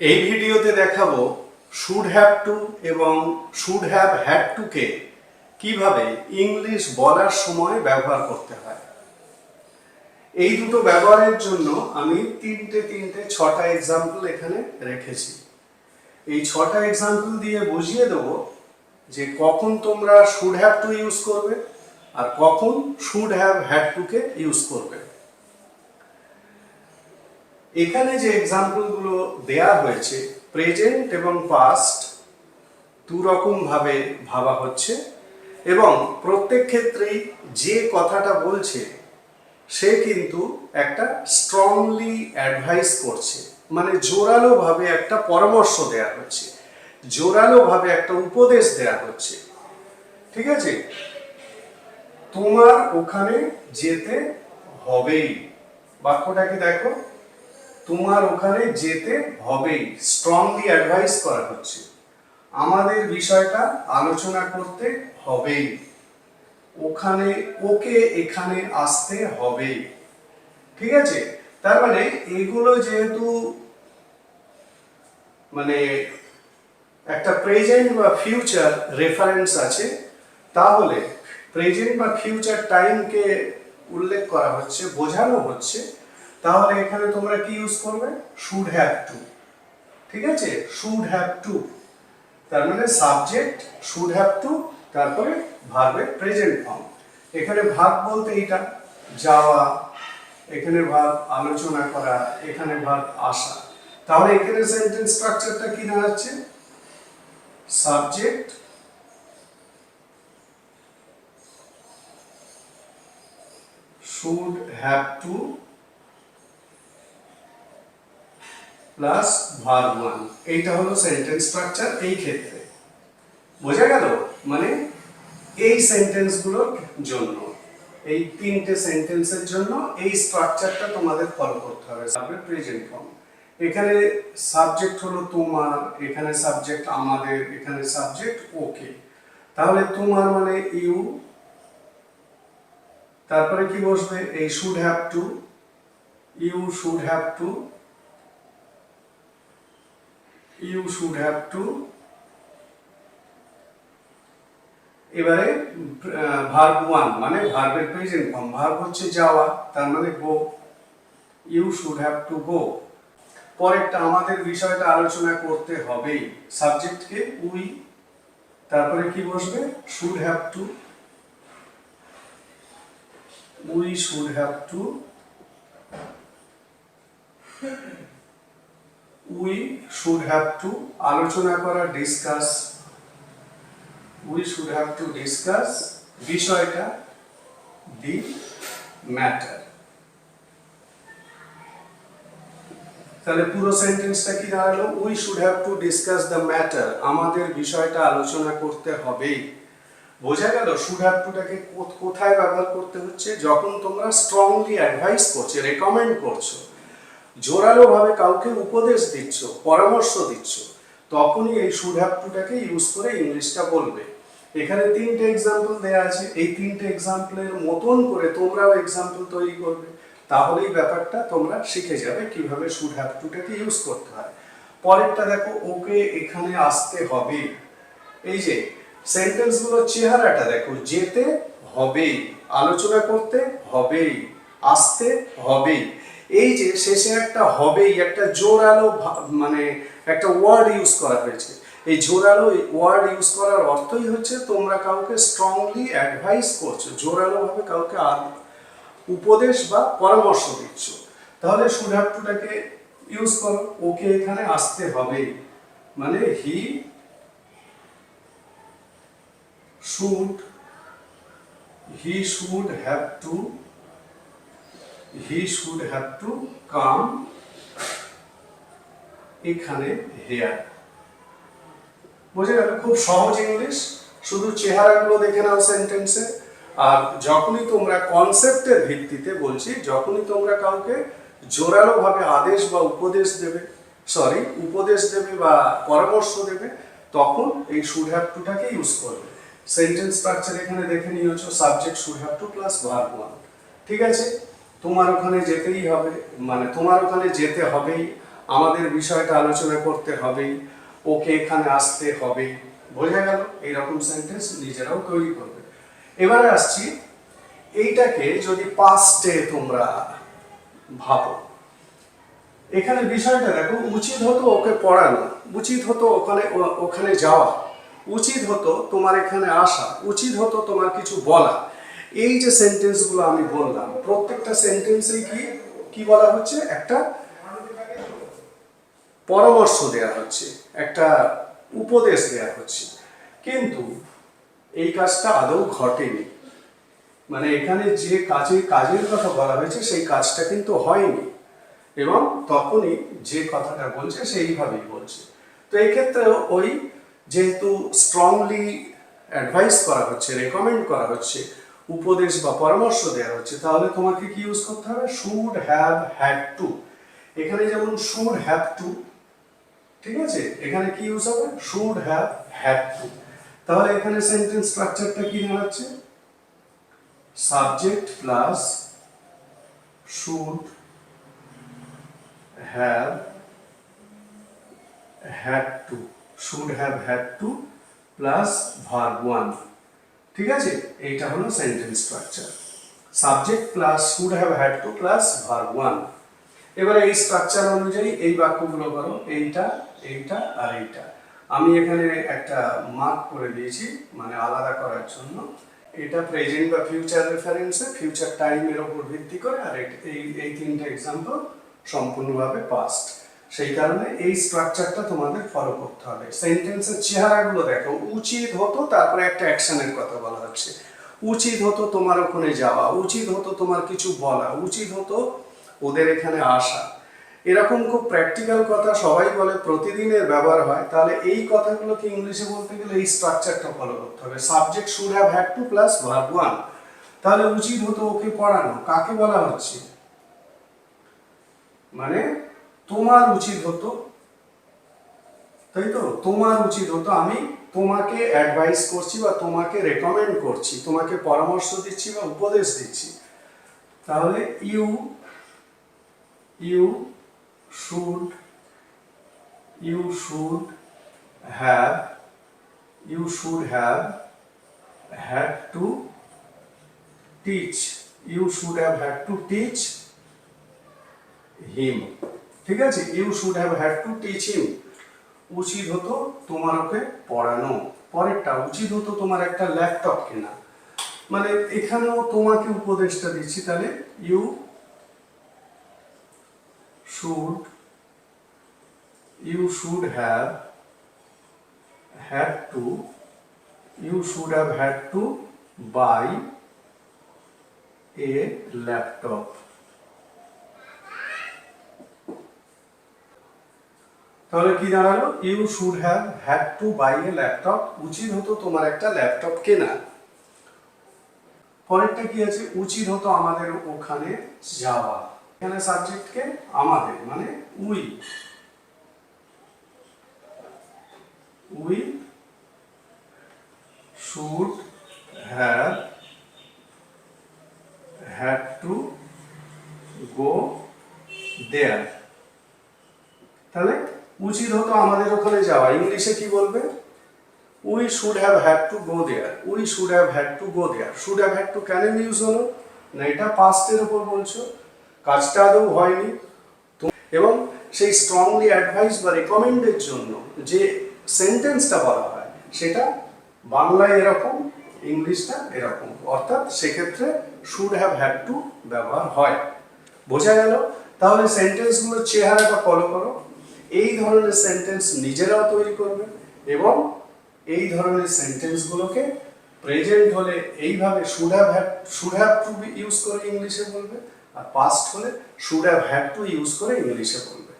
এই ভিডিওতে দেখাবো শুড হ্যাভ টু এবং শুড হ্যাভ হ্যাড টু কে কীভাবে ইংলিশ বলার সময় ব্যবহার করতে হয়। এই দুটো ব্যবহারের জন্য আমি তিনটে তিনটে ছটা এক্সাম্পল এখানে রেখেছি। এই ছটা এক্সাম্পল দিয়ে বুঝিয়ে দেবো যে কখন তোমরা শুড হ্যাভ টু ইউজ করবে আর কখন শুড হ্যাভ হ্যাড টু কে ইউজ করবে। এখানে যে এক্সাম্পলগুলো দেয়া হয়েছে প্রেজেন্ট এবং পাস্ট দু রকম ভাবে হচ্ছে এবং প্রত্যেক ক্ষেত্রেই যে কথাটা বলছে, সে কিন্তু একটা স্ট্রংলি অ্যাডভাইস করছে। মানে জোরালো ভাবে একটা পরামর্শ দেয়া হচ্ছে জোরালো ভাবে একটা উপদেশ দেয়া হচ্ছে। ঠিক আছে? তোমার ওখানে যেতে হবেই। বাক্যটাকে দেখো? তোমার ওখানে যেতে হবেই। স্ট্রংলি অ্যাডভাইস করা হচ্ছে। আমাদের বিষয়টা আলোচনা করতে হবেই। ওখানে, ওকে এখানে আসতে হবে ঠিক আছে? তার মানে এগুলো যেহেতু মানে একটা প্রেজেন্ট বা ফিউচার রেফারেন্স আছে, তাহলে প্রেজেন্ট বা ফিউচার টাইমকে উল্লেখ করা হচ্ছে, বোঝানো হচ্ছে তাহলে এখানে তোমরা কি ইউজ করবে? শুড হ্যাভ টু ঠিক আছে? শুড হ্যাভ টু তার মানে সাবজেক্ট শুড হ্যাভ টু তারপরে ভার্বের প্রেজেন্ট ফর্ম এখানে ভাব বলতে এইটা, যাওয়া, এখানে ভাব আলোচনা করা, এখানে ভাব আসা। তাহলে এখানে সেন্টেন্স স্ট্রাকচারটা কি দাঁড়াচ্ছে? Subject should have to plus verb one এইটা হলো সেন্টেন্স স্ট্রাকচার এই ক্ষেত্রে। বোঝা গেল? মানে এই সেন্টেন্সগুলোর জন্য, এই তিনটে সেন্টেন্সের জন্য এই স্ট্রাকচারটা তোমাদের ফলো করতে হবে। সাবজেক্ট প্রেজেন্ট ফর্ম এখানে সাবজেক্ট হলো তোমার, এখানে সাবজেক্ট আমাদের, এখানে সাবজেক্ট ওকে তাহলে তোমার মানে ইউ তারপরে কি বসবে? এই should have to you should have to you should have to এবারে ভার্ব ওয়ান মানে ভার্বের প্রেজেন্ট ফর্ম ভার্ব হচ্ছে যাওয়া, তার মানে go you should have to go পরেরটা, আমাদের বিষয়টা আলোচনা করতে হবেই। সাবজেক্টকে উই তারপরে কি বসবে? Should have to we should have to we should have to আলোচনা করা discuss we should have to discuss বিষয়টা দি ম্যাটার তাহলে পুরো সেন্টেন্সটা কি দাঁড়াল? We should have to discuss the matter আমাদের বিষয়টা আলোচনা করতে হবেই বোঝা গেল শুড হ্যাভ টুটাকে কোথায় ব্যবহার করতে হচ্ছে? যখন তোমরা স্ট্রংলি অ্যাডভাইস করছ রেকমেন্ড করছ জোরালো ভাবে কাউকে উপদেশ দিচ্ছ, পরামর্শ দিচ্ছ, তখনই এই শুড হ্যাভ টুটাকে ইউজ করে ইংলিশটা বলবে। এখানে তিনটে এক্সাম্পল দেওয়া আছে। এই তিনটে এক্সাম্পলের মতন করে তোমরাও এক্সাম্পল তৈরি করবে। তাহলেই ব্যাপারটা তোমরা শিখে যাবে কীভাবে শুড হ্যাভ টুটাকে ইউজ করতে হয়। পরেরটা দেখো, ওকে এখানে আসতে হবে। এই যে সেন্টেন্সগুলোর চেহারাটা দেখো, যেতে হবেই, আলোচনা করতে হবেই, আসতে হবেই। এই যে শেষে একটা হবেই একটা জোরালো মানে একটা ওয়ার্ড ইউজ করা হয়েছে। এই জোরালো ওয়ার্ড ইউজ করার অর্থই হচ্ছে তোমরা কাউকে স্ট্রংলি অ্যাডভাইস করছ জোরালো ভাবে কাউকে উপদেশ বা পরামর্শ দিচ্ছ। তাহলে টুটাকে ইউজ করো, ওকে এখানে আসতে হবে। মানে he should he should have to he should have to come এখানে হেয়ার বুঝে গেল? খুব সহজ ইংলিশ শুধু চেহারাগুলো দেখে নাও সেন্টেন্সে আর যখনই তোমরা কনসেপ্টের ভিত্তিতে বলছি, যখনই তোমরা কাউকে জোরালো ভাবে আদেশ বা উপদেশ দেবে সরি উপদেশ দেবে বা পরামর্শ দেবে, তখন এই শুড হ্যাভ টুটাকে ইউজ করবে। সেন্টেন্স স্ট্রাকচার এখানে দেখে নিয়েছো subject should have to plus verb one ঠিক আছে? তোমার ওখানে যেতেই হবে মানে তোমার ওখানে যেতে হবেই, আমাদের বিষয়টা আলোচনা করতে হবেই, ওকে এখানে আসতে হবে বোঝা গেল? এইরকম সেন্টেন্স নিজেরাও তৈরি করবে। এবারে আসছি, এইটাকে যদি পাস্টে তোমরা ভাবো, এখানে বিষয়টা দেখো, উচিত হতো ওকে পড়ানো, উচিত হতো ওখানে ওখানে যাওয়া, উচিত হতো তোমার এখানে আসা, উচিত হতো তোমার কিছু বলা। এই যে সেন্টেন্সগুলো আমি বললাম, প্রত্যেকটা সেন্টেন্সেই কি? কি বলা হচ্ছে? একটা পরামর্শ দেয়া হচ্ছে, একটা উপদেশ দেয়া হচ্ছে। কিন্তু এই কাজটা আদৌ ঘটেনি। মানে এখানে যে কাজে কাজের কথা বলা হয়েছে, সেই কাজটা কিন্তু হয়নি। এবং তখনই যে কথাটা বলছে, সেইভাবেই বলছে। তো এই ক্ষেত্রে ওই যেহেতু স্ট্রংলি অ্যাডভাইস করা হচ্ছে রেকমেন্ড করা হচ্ছে উপদেশ বা পরামর্শ দেওয়া হচ্ছে, তাহলে তোমাকে কি ইউজ করতে হবে? শুড হ্যাভ হ্যাড টু এখানে যেমন শুড হ্যাভ টু ঠিক আছে? এখানে কি ইউজ হবে? শুড হ্যাভ হ্যাড টু তাহলে এখানে সেন্টেন্স স্ট্রাকচারটা কি দাঁড়াচ্ছে subject plus should have had to should have had to plus verb 1 ঠিক আছে? এইটা হলো sentence structure subject plus should have had to plus verb one এবারে এই স্ট্রাকচার অনুযায়ী এই বাক্যগুলো করো, এইটা এইটা আর এইটা। আমি এখানে একটা মার্ক করে দিয়েছি মানে আলাদা করার জন্য। এটা প্রেজেন্ট বা ফিউচার রেফারেন্সে ফিউচার টাইমের ওপর ভিত্তি করে, আর এই এই তিনটে এক্সাম্পল সম্পূর্ণভাবে পাস্ট সেই কারণে এই স্ট্রাকচারটা তোমাদের ফলো করতে হবে। সেন্টেন্সের চেহারাগুলো দেখো, উচিত হতো তারপরে একটা অ্যাকশনের কথা বলা হচ্ছে। উচিত হতো তোমার ওখানে যাওয়া, উচিত হতো তোমার কিছু বলা, উচিত হতো ওদের এখানে আসা। এরকম খুব প্র্যাকটিক্যাল কথা সবাই বলে, প্রতিদিনের ব্যবহার হয়। তাহলে এই কথাগুলোকে ইংলিশে বলতে গেলে এই স্ট্রাকচারটা ফলো করতে হবে। Subject should have had to plus verb one তাহলে উচিত হতো ওকে পড়ানো। কাকে বলা হচ্ছে? মানে তোমার উচিত হতো, তাই তো? তোমার উচিত হতো, আমি তোমাকে অ্যাডভাইস করছি বা তোমাকে রেকমেন্ড করছি, তোমাকে পরামর্শ দিচ্ছি বা উপদেশ দিচ্ছি। তাহলে you you should you should have you should have had to teach you should have had to teach him ঠিক আছে? You should have had to teach him উচিত হতো তোমার ওকে পড়ানো। পরেরটা, উচিত হতো তোমার একটা ল্যাপটপ কেনা। মানে এখানেও তোমাকে উপদেশটা দিচ্ছি, তাহলে you should you should have had to you should have had to buy a laptop তাহলে কি দাঁড়াল? You should have had to buy a laptop উচিত হতো তোমার একটা ল্যাপটপ কেনা। পরেরটা কি আছে? উচিত হতো আমাদের ওখানে যাওয়া। এখানে সাবজেক্টকে আমাদের মানে we we should have had to go there তাহলে উচিত হতো আমাদের ওখানে যাওয়া। ইংলিশে কি বলবে? We should have had to go there we should have had to go there should have had to কেন ইউজ হলো? না, এটা পাস্টের উপর বলছো। কাজটা আদৌ হয়নি। এবং সেই স্ট্রংলি অ্যাডভাইস বা রেকমেন্ডের জন্য যে সেন্টেন্সটা বলা হয়, সেটা বাংলায় এরকম, ইংলিশটা এরকম। অর্থাৎ সেক্ষেত্রে শুড হ্যাভ হ্যাড টু ব্যবহার হয়। বোঝা গেল? তাহলে সেন্টেন্সগুলোর চেহারাটা ফলো করো। এই ধরনের সেন্টেন্স নিজেরাও তৈরি করবে এবং এই ধরনের সেন্টেন্সগুলোকে প্রেজেন্ট হলে এইভাবে should have should have to use করে ইংলিশে বলবে আর পাস্ট হলে should have had to use করে ইংলিশে বলবে।